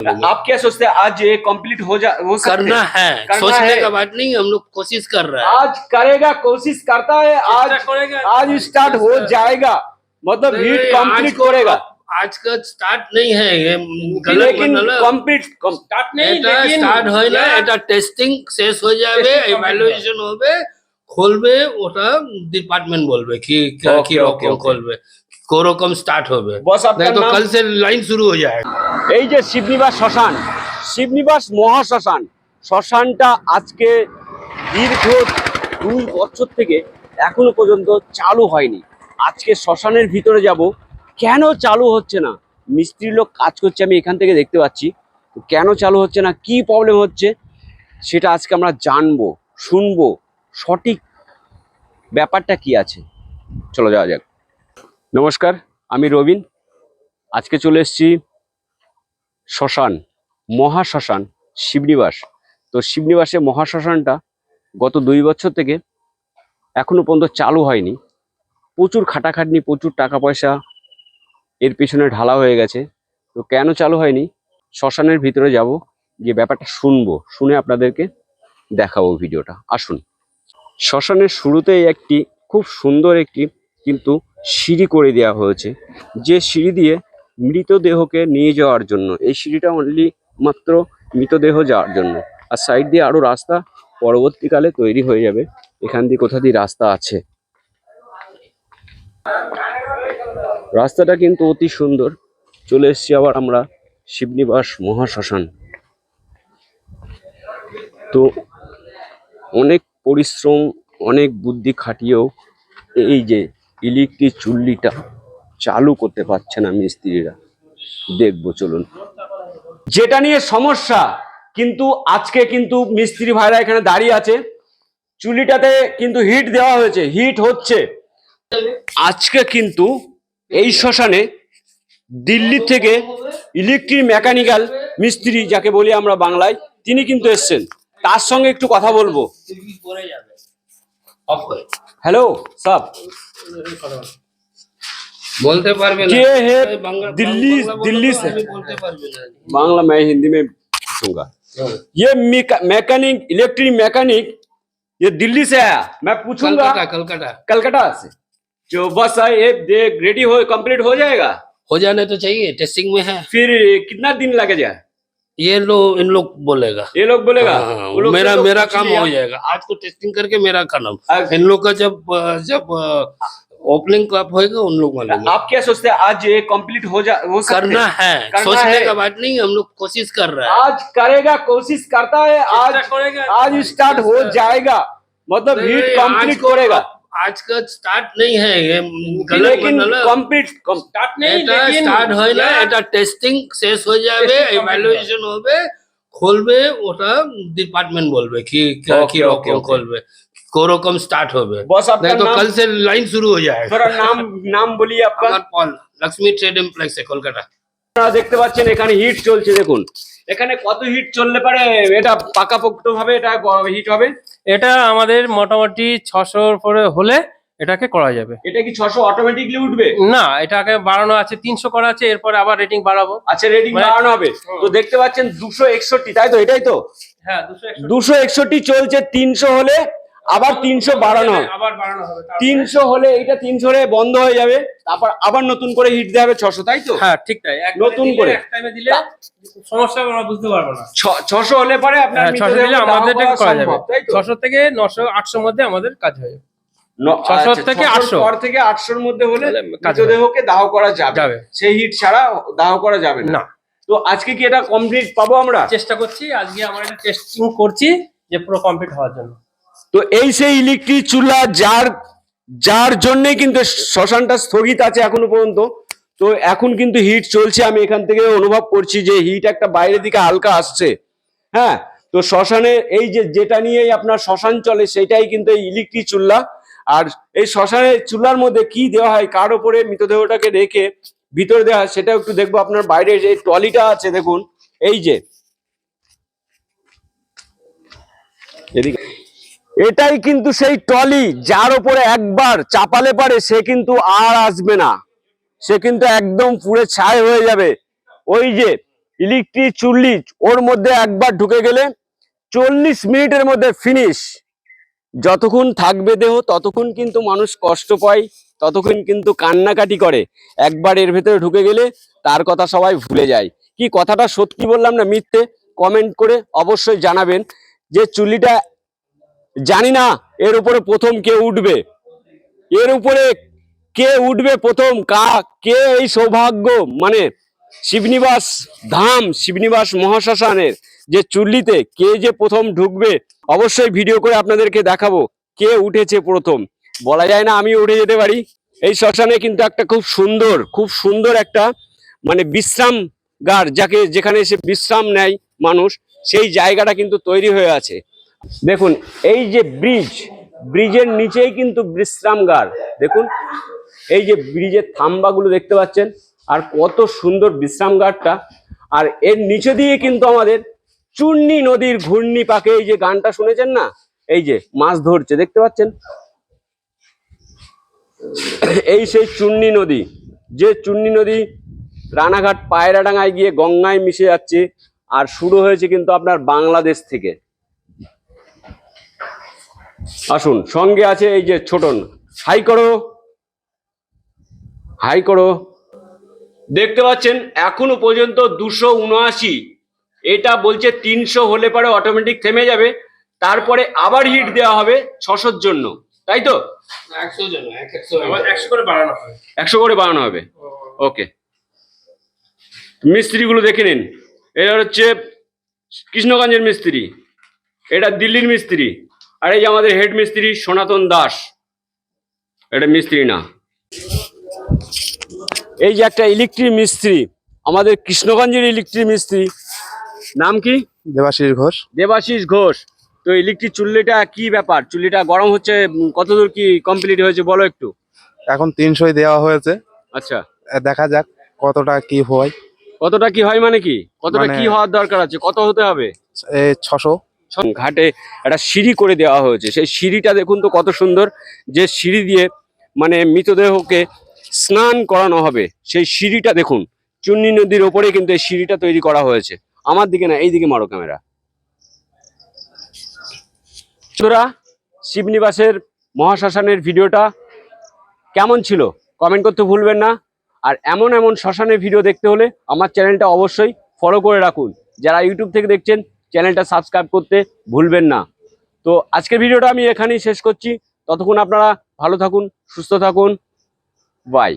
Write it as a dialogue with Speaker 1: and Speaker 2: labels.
Speaker 1: आप क्या सोचते हैं आज ये कंप्लीट हो जा हो
Speaker 2: करना
Speaker 1: है? करना
Speaker 2: सोचने
Speaker 1: है।
Speaker 2: का बात नहीं हम लोग कोशिश कर रहे हैं।
Speaker 1: आज करेगा कोशिश करता है आज आज स्टार्ट हो जाएगा। मतलब हीट कंप्लीट करेगा।
Speaker 2: आज का स्टार्ट नहीं है ये लेकिन
Speaker 1: कंप्लीट
Speaker 2: स्टार्ट
Speaker 1: नहीं लेकिन
Speaker 2: स्टार्ट हो হয় না এটা টেস্টিং শেষ হয়ে যাবে ইভালুয়েশন হবে খুলবে ওটা ডিপার্টমেন্ট বলবে কি কি রকম খুলবে কোরকম স্টার্ট হবে
Speaker 1: বস আপনার তো
Speaker 2: कल से लाइन शुरू हो जाएगा।
Speaker 1: এই যে শিবনিবাস শ্মশান, শিবনিবাস মহাশ্মশান, শ্মশানটা আজকে দীর্ঘ দুই বছর থেকে এখনও পর্যন্ত চালু হয়নি। আজকে শ্মশানের ভিতরে যাব, কেন চালু হচ্ছে না? মিস্ত্রি লোক কাজ করছে, আমি এখান থেকে দেখতে পাচ্ছি। কেন চালু হচ্ছে না? কি প্রবলেম হচ্ছে? সেটা আজকে আমরা জানব, শুনব। সঠিক ব্যাপারটা কি আছে? চলো যাওয়া যাক। নমস্কার, আমি রবিন। আজকে চলে এসেছি শ্মশান, মহাশ্মশান, শিবনিবাস। তো শিবনিবাসে মহাশ্মশানটা গত দুই বছর থেকে এখনও পর্যন্ত চালু হয়নি। প্রচুর খাটাখাটনি, প্রচুর টাকা পয়সা এর পিছনে ঢালা হয়ে গেছে। তো কেন চালু হয়নি? শ্মশানের ভিতরে যাব, গিয়ে ব্যাপারটা শুনব, শুনে আপনাদেরকে দেখাবো ভিডিওটা। আসুন। শ্মশানের শুরুতেই একটি খুব সুন্দর একটি কিন্তু সিঁড়ি করে দেওয়া হয়েছে। যে সিঁড়ি দিয়ে মৃতদেহকে নিয়ে যাওয়ার জন্য। এই সিঁড়িটা অনলি মাত্র মৃতদেহ যাওয়ার জন্য। আর সাইড দিয়ে আরও রাস্তা পরবর্তীকালে তৈরি হয়ে যাবে। এখান দিয়ে কোথা দিয়ে রাস্তা আছে। রাস্তাটা কিন্তু অতি সুন্দর। চলে এসেছি আবার আমরা শিবনিবাস মহাশ্মশান। তো অনেক পরিশ্রম, অনেক বুদ্ধি খাটিয়েও এই যে ইলেকট্রিক চুল্লিটা চালু করতে পারছে না মিস্ত্রিরা। দেখব চলুন। যেটা নিয়ে সমস্যা কিন্তু আজকে কিন্তু মিস্ত্রি ভাইরা এখানে দাঁড়িয়ে আছে। চুলিটাতে কিন্তু হিট দেওয়া হয়েছে হিট হচ্ছে। আজকে কিন্তু এই শ্মশানে দিল্লি থেকে ইলেকট্রিক মেকানিক্যাল মিস্ত্রি যাকে বলি আমরা বাংলায় তিনি কিন্তু এসছেন। তার সঙ্গে একটু কথা বলব। হ্যালো সাব
Speaker 2: বলতে পারবে না
Speaker 1: কে হে
Speaker 2: এই বাংলা-
Speaker 1: দিল্লি
Speaker 2: বাংলা বলো
Speaker 1: দিল্লি
Speaker 2: তো,
Speaker 1: से
Speaker 2: আমি বলতে পারবে না
Speaker 1: बांग्ला मैं हिंदी में पूछूंगा
Speaker 2: हाँ।
Speaker 1: ये मैकेनिक इलेक्ट्रिक मैकेनिक ये दिल्ली से आया मैं पूछूंगा
Speaker 2: कलकत्ता कलकत्ता
Speaker 1: कलकत्ता से जो बस आए ये देख रेडी हो कंप्लीट हो जाएगा
Speaker 2: हो जाने तो चाहिए टेस्टिंग में है
Speaker 1: फिर कितना दिन लगे जाए
Speaker 2: ये लो इन लोग बोलेगा
Speaker 1: ये लोग बोलेगा
Speaker 2: हाँ,
Speaker 1: वो लोग से
Speaker 2: मेरा
Speaker 1: तो
Speaker 2: मेरा
Speaker 1: पूछ
Speaker 2: काम
Speaker 1: लिया।
Speaker 2: हो जाएगा आज को टेस्टिंग करके मेरा खत्म
Speaker 1: अब-
Speaker 2: इन लोग का जब अ, जब ओपनिंग कब होएगा उन लोग मालूम
Speaker 1: आप क्या सोचते हैं आज ये कंप्लीट हो जा हो सकते
Speaker 2: करना
Speaker 1: हैं?
Speaker 2: है
Speaker 1: करना
Speaker 2: सोचने
Speaker 1: है।
Speaker 2: का बात नहीं हम लोग कोशिश कर रहे हैं
Speaker 1: आज करेगा कोशिश करता है आज आज स्टार्ट हो जाएगा मतलब
Speaker 2: नहीं,
Speaker 1: हीट
Speaker 2: नहीं,
Speaker 1: कंप्लीट
Speaker 2: आज को-
Speaker 1: करेगा
Speaker 2: आज का स्टार्ट नहीं है ये गलत
Speaker 1: लेकिन
Speaker 2: বানালে
Speaker 1: कंप्लीट स्टार्ट
Speaker 2: এটা স্টার্ট হয় না এটা টেস্টিং শেষ হয়ে যাবে ইভ্যালুয়েশন হবে খুলবে ওটা ডিপার্টমেন্ট বলবে কি কি-
Speaker 1: Okay,
Speaker 2: কি
Speaker 1: okay,
Speaker 2: রকম
Speaker 1: okay.
Speaker 2: খুলবে কোরকম স্টার্ট হবে
Speaker 1: बस आपका
Speaker 2: नहीं तो
Speaker 1: नाम
Speaker 2: कल से लाइन शुरू हो जाएगा
Speaker 1: थोड़ा नाम नाम बोलिए आपका
Speaker 2: আমার পল লক্ষ্মী ট্রেড ইমপ্লেক্স কলকাতা
Speaker 1: আপনারা দেখতে পাচ্ছেন এখানে হিট চলছে দেখুন এখানে কত হিট চললে পারে এটা পাকাপোক্ত ভাবে এটা হিট হবে
Speaker 3: এটা আমাদের মোটামুটি ছশোর পরে হলে এটাকে করা যাবে
Speaker 1: এটা কি ছশো অটোমেটিকলি উঠবে
Speaker 3: না এটাকে বাড়ানো আছে তিনশো করা আছে এরপরে আবার রেটিং বাড়াবো
Speaker 1: আচ্ছা রেটিং
Speaker 3: মানে-
Speaker 1: বাড়ানো হবে তো দেখতে পাচ্ছেন দুশো একষট্টি তাই তো এটাই তো
Speaker 3: হ্যাঁ দুশো একষট্টি
Speaker 1: দুশো একষট্টি চলছে তিনশো হলে আবার তিনশো বাড়ানো
Speaker 3: আবার বাড়ানো হবে
Speaker 1: তিনশো হলে এটা তিনশো হলে বন্ধ হয়ে যাবে তারপর আবার নতুন করে হিট দেওয়া হবে ছশো তাই তো?
Speaker 3: হ্যাঁ ঠিক তাই।
Speaker 1: নতুন করে।
Speaker 3: এক টাইমে দিলে সমস্যা আমরা বুঝতে পারব না।
Speaker 1: ছশো হলে পরে আপনার
Speaker 3: হ্যাঁ ছশো দিলে আমাদের
Speaker 1: করা
Speaker 3: যাবে? ছশো থেকে নশো আটশোর মধ্যে আমাদের কাজ হয়ে যাবে। ছশো
Speaker 1: আচ্ছা,
Speaker 3: থেকে আটশো।
Speaker 1: পর থেকে আটশোর মধ্যে হলে মৃতদেহকে দাহ করা যাবে। সেই হিট ছাড়া দাহ করা যাবে না।
Speaker 3: না।
Speaker 1: তো আজকে কি এটা কমপ্লিট পাবো আমরা?
Speaker 3: চেষ্টা করছি আজকে আমরা এটা টেস্টিং করছি যে পুরো কমপ্লিট হওয়ার জন্য।
Speaker 1: তো এই সেই ইলেকট্রিক চুলা যার যার জন্যই কিন্তু শ্মশানটা স্থগিত আছে এখনও পর্যন্ত। তো এখন কিন্তু হিট চলছে, আমি এখান থেকে অনুভব করছি যে হিট একটা বাইরের দিকে হালকা আসছে। হ্যাঁ তো শ্মশানে এই যে যেটা নিয়েই আপনার শ্মশান চলে সেটাই কিন্তু এই ইলেকট্রিক চুল্লা আর এই শ্মশানের চুলার মধ্যে কি দেওয়া হয়, কার ওপরে মৃতদেহটাকে রেখে ভিতরে দেওয়া হয় সেটাও একটু দেখব আপনার বাইরে যে ট্রলিটা আছে, দেখুন। এই যে, এদিকে। এটাই কিন্তু সেই ট্রলি, যার উপরে একবার চাপালে পারে, সে কিন্তু আর আসবে না। সে কিন্তু একদম পুড়ে ছাই হয়ে যাবে। ওই যে ইলেকট্রিক চুল্লি, ওর মধ্যে একবার ঢুকে গেলে চল্লিশ মিনিটের মধ্যে ফিনিশ যতক্ষণ থাকবে দেহ, ততক্ষণ কিন্তু মানুষ কষ্ট পায়, ততক্ষণ কিন্তু কান্নাকাটি করে। একবার এর ভেতরে ঢুকে গেলে তার কথা সবাই ভুলে যায়। কি কথাটা সত্যি বললাম না মিথ্যে? কমেন্ট করে অবশ্যই জানাবেন যে চুল্লিটা জানি না এর উপরে প্রথম কে উঠবে। এর উপরে কে উঠবে প্রথম? কা, কে এই সৌভাগ্য? মানে শিবনিবাস ধাম, শিবনিবাস মহাশ্মশানের যে চুল্লিতে কে যে প্রথম ঢুকবে, অবশ্যই ভিডিও করে আপনাদেরকে দেখাবো কে উঠেছে প্রথম। বলা যায় না আমি উঠে যেতে পারি। এই শ্মশানে কিন্তু একটা খুব সুন্দর খুব সুন্দর একটা মানে বিশ্রাম গার যাকে যেখানে এসে বিশ্রাম নেয় মানুষ, সেই জায়গাটা কিন্তু তৈরি হয়ে আছে। দেখুন, এই যে ব্রিজ ব্রিজের নিচেই কিন্তু বিশ্রামগার দেখুন, এই যে ব্রিজের থাম্বাগুলো দেখতে পাচ্ছেন, আর কত সুন্দর বিশ্রামগারটা আর এর নিচে দিয়ে কিন্তু আমাদের চূর্ণী নদীর ঘূর্ণি পাকে এই যে গানটা শুনেছেন না? এই যে মাছ ধরছে, দেখতে পাচ্ছেন? এই সেই চূর্ণী নদী, যে চূর্ণী নদী রানাঘাট পায়রাডাঙ্গায় গিয়ে গঙ্গায় মিশে যাচ্ছে, আর শুরু হয়েছে কিন্তু আপনার বাংলাদেশ থেকে। আসুন সঙ্গে আছে এই যে ছোটন। হাই করো। হাই করো। দেখতে পাচ্ছেন এখনও পর্যন্ত দুশো উনআশি। এটা বলছে তিনশো হলে পরে অটোমেটিক থেমে যাবে। তারপরে আবার হিট দেওয়া হবে ছশোর জন্য। তাই তো?
Speaker 2: একশো
Speaker 3: করে বাড়ানো
Speaker 1: একশো করে বানানো হবে। ওকে। মিস্ত্রিগুলো দেখে নিন। এটা হচ্ছে কৃষ্ণগঞ্জের মিস্ত্রি। এটা দিল্লির মিস্ত্রি। আর এই যে আমাদের হেড মিস্ত্রি সনাতন দাস। এটা মিস্ত্রি না। এই যে একটা ইলেকট্রিক মিস্ত্রি আমাদের কৃষ্ণগঞ্জের ইলেকট্রিক মিস্ত্রি। নাম কি?
Speaker 4: দেবাশিস ঘোষ।
Speaker 1: দেবাশিস ঘোষ। তো ইলেকট্রিক চুল্লিটা কি ব্যাপার? চুল্লিটা গরম হচ্ছে কতদূর কি কমপ্লিট হয়েছে বলো একটু।
Speaker 4: এখন তিনশোই দেওয়া হয়েছে।
Speaker 1: আচ্ছা।
Speaker 4: দেখা যাক কতটা কি হয়।
Speaker 1: কতটা কি হয় মানে কি? কতটা
Speaker 4: মানে-
Speaker 1: কি হওয়ার দরকার আছে? কত হতে হবে?
Speaker 4: ছশো।
Speaker 1: ঘাটে একটা সিঁড়ি করে দেওয়া হয়েছে। সেই সিঁড়িটা দেখুন তো কত সুন্দর। যে সিঁড়ি দিয়ে মানে মৃতদেহকে স্নান করানো হবে, সেই সিঁড়িটা দেখুন, চুন্নি নদীর ওপরে কিন্তু এই সিঁড়িটা তৈরি করা হয়েছে। আমার দিকে না এই দিকে মারো ক্যামেরা। তোরা শিবনিবাসের মহাশ্মশানের ভিডিওটা কেমন ছিল? কমেন্ট করতে ভুলবেন না। আর এমন এমন শ্মশানের ভিডিও দেখতে হলে আমার চ্যানেলটা অবশ্যই ফলো করে রাখুন। যারা ইউটিউব থেকে দেখছেন চ্যানেলটা সাবস্ক্রাইব করতে ভুলবেন না। তো আজকের ভিডিওটা আমি এখানেই শেষ করছি। ততক্ষণ আপনারা ভালো থাকুন, সুস্থ থাকুন। বাই